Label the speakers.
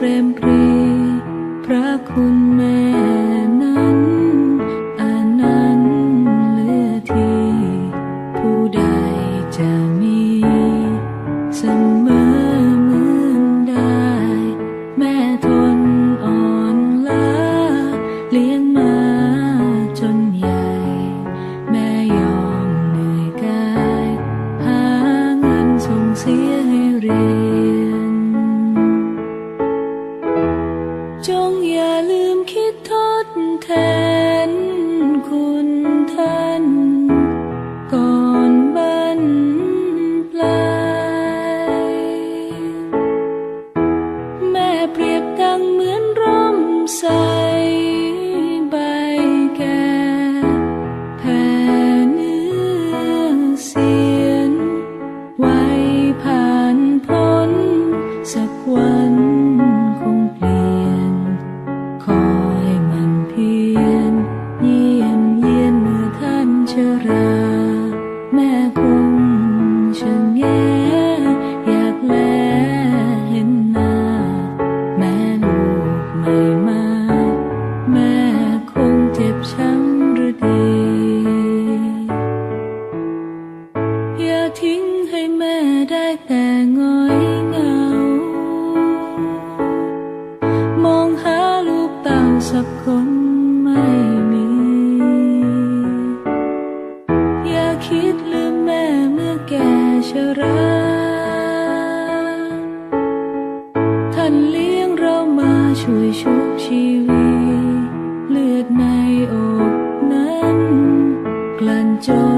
Speaker 1: เปรมปรี พระคุณแม่นั้นอนันเลือทีผู้ใดจะมีเสมอเหมือนได้ แม่ทนอ่อนล้เลี้ยงมาจนใหญ่ แม่ยอมเหนื่อยกาย หาเงินส่งเสียให้เรียน เธอ ให้แม่ได้แต่งอยเงา มองหาลูกเต่าสักคนไม่มี อย่าคิดลืมแม่เมื่อแก่ชราท่านเลี้ยงเรามาช่วยชุบชีวิต เลือดในอกนั้น กลั่นจน